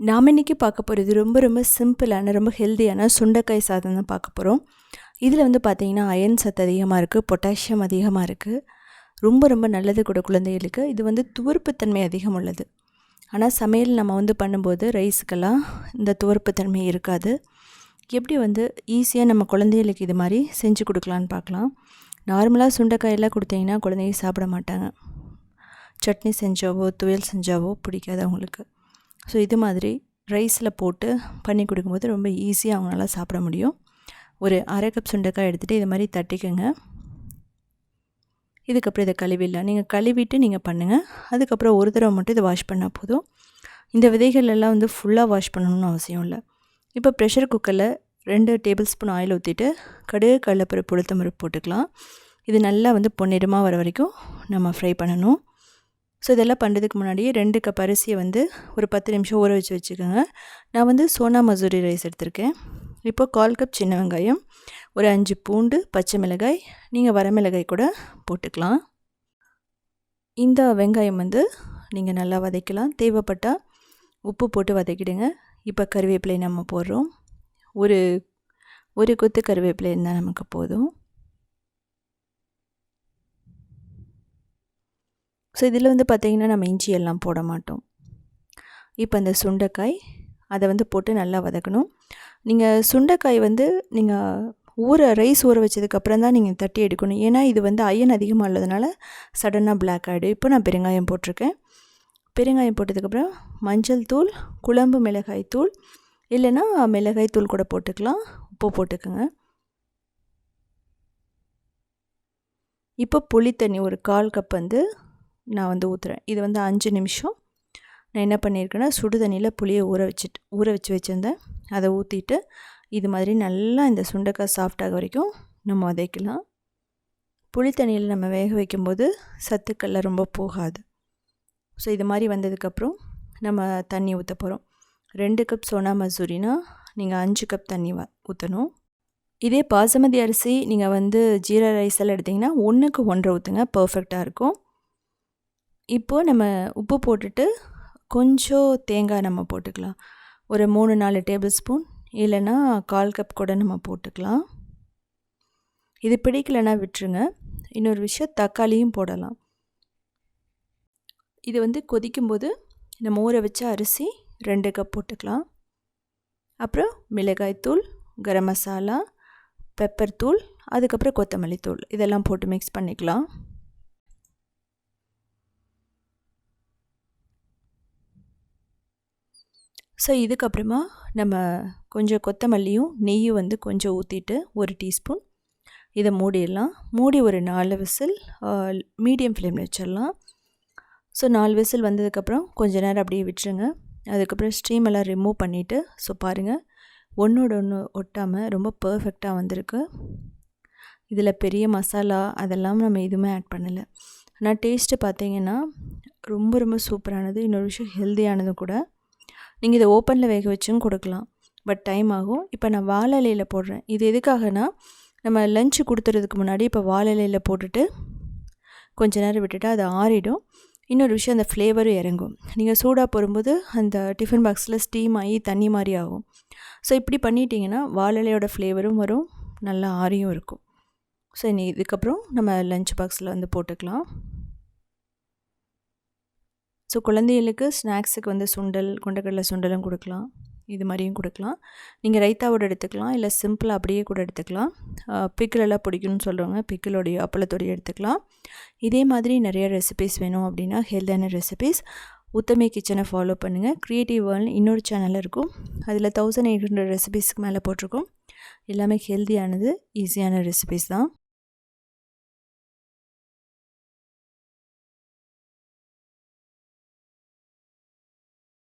நாம் இன்றைக்கி பார்க்க போகிறது ரொம்ப ரொம்ப சிம்பிளான ரொம்ப ஹெல்த்தியான சுண்டைக்காய் சாதம் தான் பார்க்க போகிறோம் இதில் வந்து பார்த்திங்கன்னா அயன் சத்து அதிகமாக இருக்குது பொட்டாசியம் அதிகமாக இருக்குது ரொம்ப ரொம்ப நல்லது கூட குழந்தைகளுக்கு. இது வந்து துவர்ப்புத்தன்மை அதிகம் உள்ளது. ஆனால் சமையல் நம்ம வந்து பண்ணும்போது ரைஸுக்கெல்லாம் இந்த துவர்ப்புத்தன்மை இருக்காது. எப்படி வந்து ஈஸியாக நம்ம குழந்தைகளுக்கு இது மாதிரி செஞ்சு கொடுக்கலான்னு பார்க்கலாம். நார்மலாக சுண்டைக்காயெல்லாம் கொடுத்தீங்கன்னா குழந்தைங்க சாப்பிட மாட்டாங்க. சட்னி செஞ்சாவோ துவையல் செஞ்சாவோ பிடிக்காது அவங்களுக்கு. ஸோ இது மாதிரி ரைஸில் போட்டு பண்ணி கொடுக்கும்போது ரொம்ப ஈஸியாக அவங்களால சாப்பிட முடியும். ஒரு அரை கப் சுண்டைக்காய் எடுத்துகிட்டு இது மாதிரி தட்டிக்கோங்க. இதுக்கப்புறம் இதை கழுவிடலாம். நீங்கள் கழுவிட்டு நீங்கள் பண்ணுங்கள் அதுக்கப்புறம் ஒரு தடவை மட்டும் இதை வாஷ் பண்ணால் போதும். இந்த விதைகள் எல்லாம் வந்து ஃபுல்லாக வாஷ் பண்ணணும்னு அவசியம் இல்லை. இப்போ ப்ரெஷர் குக்கரில் ரெண்டு டேபிள் ஸ்பூன் ஆயில் ஊற்றிட்டு கடுகு கடலப்பருப்பு உளுத்தம்பருப்பு போட்டுக்கலாம். இது நல்லா வந்து பொன்னிறமாக வர வரைக்கும் நம்ம ஃப்ரை பண்ணணும். ஸோ இதெல்லாம் பண்ணுறதுக்கு முன்னாடியே ரெண்டு கப் அரிசியை வந்து ஒரு பத்து நிமிஷம் ஊற வச்சு வச்சுக்கோங்க. நான் வந்து சோனா மசூரி ரைஸ் எடுத்திருக்கேன். இப்போ கால் கப் சின்ன வெங்காயம் ஒரு அஞ்சு பூண்டு பச்சை மிளகாய் நீங்கள் வரமிளகாய் கூட போட்டுக்கலாம். இந்த வெங்காயம் வந்து நீங்கள் நல்லா வதக்கலாம். தேவைப்பட்டால் உப்பு போட்டு வதக்கிடுங்க. இப்போ கருவேப்பிலை நம்ம போடுறோம். ஒரு ஒரு கொத்து கருவேப்பிலை இருந்தால் நமக்கு போதும். ஸோ இதில் வந்து பார்த்திங்கன்னா நம்ம இஞ்சி எல்லாம் போட மாட்டோம். இப்போ அந்த சுண்டைக்காய் அதை வந்து போட்டு நல்லா வதக்கணும். நீங்கள் சுண்டைக்காய் வந்து நீங்கள் ஊற ரைஸ் ஊற வச்சதுக்கப்புறம் தான் நீங்கள் தட்டி எடுக்கணும். ஏன்னா இது வந்து அயன் அதிகமாக உள்ளதுனால சடனாக பிளாக் ஆகிடும் இப்போ நான் பெருங்காயம் போட்டிருக்கேன். பெருங்காயம் போட்டதுக்கப்புறம் மஞ்சள் தூள் குழம்பு மிளகாய் தூள் இல்லைன்னா மிளகாய் தூள் கூட போட்டுக்கலாம். உப்பு போட்டுக்கோங்க. இப்போ புளி தண்ணி ஒரு கால் கப் வந்து நான் வந்து ஊற்றுறேன் இது வந்து அஞ்சு நிமிஷம் நான் என்ன பண்ணியிருக்கேன்னா சுடு தண்ணியில் புளியை ஊற வச்சுட்டு ஊற வச்சு வச்சுருந்தேன். அதை ஊற்றிட்டு இது மாதிரி நல்லா இந்த சுண்டைக்காய் சாஃப்டாக வரைக்கும் நம்ம வதைக்கலாம் புளி தண்ணியில் நம்ம வேக வைக்கும்போது சத்துக்கள்லாம் ரொம்ப போகாது. ஸோ இது மாதிரி வந்ததுக்கப்புறம் நம்ம தண்ணி ஊற்ற போகிறோம் ரெண்டு கப் சோனா மசூரினா நீங்கள் அஞ்சு கப் தண்ணி ஊற்றணும் இதே பாசமதி அரிசி நீங்கள் வந்து ஜீரா ரைஸ் எல்லாம் எடுத்திங்கன்னா ஒன்றுக்கு ஒன்றரை ஊற்றுங்க பர்ஃபெக்டாக இருக்கும். இப்போது நம்ம உப்பு போட்டுட்டு கொஞ்சம் தேங்காய் நம்ம போட்டுக்கலாம். ஒரு மூணு நாலு டேபிள் ஸ்பூன். இல்லைன்னா கால் கப் கூட நம்ம போட்டுக்கலாம். இது பிடிக்கலைன்னா விட்டுருங்க. இன்னொரு விஷயம் தக்காளியும் போடலாம். இது வந்து கொதிக்கும்போது நம்ம ஊற வச்ச அரிசி ரெண்டு கப் போட்டுக்கலாம். அப்புறம் மிளகாய்த்தூள் கரம் மசாலா பெப்பர் தூள் அதுக்கப்புறம் கொத்தமல்லி தூள். இதெல்லாம் போட்டு மிக்ஸ் பண்ணிக்கலாம். ஸோ இதுக்கப்புறமா நம்ம கொஞ்சம் கொத்தமல்லியும் நெய்யும் வந்து கொஞ்சம் ஊற்றிட்டு ஒரு டீஸ்பூன். இதை மூடிடலாம். மூடி ஒரு நாலு விசில் மீடியம் ஃப்ளேமில் வச்சிடலாம். ஸோ நாலு விசில் வந்ததுக்கப்புறம் கொஞ்ச நேரம் அப்படியே விட்டுருங்க. அதுக்கப்புறம் ஸ்ட்ரீம் எல்லாம் ரிமூவ் பண்ணிவிட்டு ஸோ பாருங்கள் ஒன்றோட ஒன்று ஒட்டாமல் ரொம்ப பர்ஃபெக்டாக வந்திருக்கு. இதில் பெரிய மசாலா அதெல்லாம் நம்ம எதுவுமே ஆட் பண்ணலை. ஆனால் டேஸ்ட்டு பார்த்திங்கன்னா ரொம்ப ரொம்ப சூப்பரானது இன்னொரு விஷயம் ஹெல்த்தியானதும் கூட. நீங்கள் இதை ஓப்பனில் வேக வச்சும் கொடுக்கலாம். பட் டைம் ஆகும். இப்போ நான் வாழலையில் போடுறேன். இது எதுக்காகனா நம்ம லஞ்சு கொடுத்துறதுக்கு முன்னாடி இப்போ வாழலையில் போட்டுட்டு கொஞ்ச நேரம் விட்டுட்டு அது ஆறிடும். இன்னொரு விஷயம் அந்த ஃப்ளேவரும் இறங்கும். நீங்கள் சூடாக போடும்போது அந்த டிஃபன் பாக்ஸில் ஸ்டீம் ஆகி தண்ணி மாதிரி ஆகும். ஸோ இப்படி பண்ணிட்டீங்கன்னா வாழலையோட ஃப்ளேவரும் வரும். நல்லா ஆறியும் இருக்கும். ஸோ இனி இதுக்கப்புறம் நம்ம லஞ்ச் பாக்ஸில் வந்து போட்டுக்கலாம். ஸோ குழந்தைகளுக்கு ஸ்நாக்ஸுக்கு வந்து சுண்டல் கொண்டக்கடலை சுண்டலும் கொடுக்கலாம். இது மாதிரியும் கொடுக்கலாம். நீங்கள் ரைத்தாவோட எடுத்துக்கலாம். இல்லை சிம்பிளாக அப்படியே கூட எடுத்துக்கலாம். பிக்கிளெல்லாம் பிடிக்கும்னு சொல்கிறவங்க பிக்கிலோடைய அப்பளத்தோடைய எடுத்துக்கலாம். இதே மாதிரி நிறைய ரெசிபிஸ் வேணும் அப்படின்னா ஹெல்த்தான ரெசிபிஸ் உத்தமே கிச்சனை ஃபாலோ பண்ணுங்கள் க்ரியேட்டிவ் வேர்ல்டு இன்னொரு சேனல் இருக்கும். அதில் தௌசண்ட் எயிட் ஹண்ட்ரட் ரெசிபிஸ்க்கு மேலே போட்டிருக்கோம். எல்லாமே ஹெல்த்தியானது ஈஸியான ரெசிபிஸ் தான்.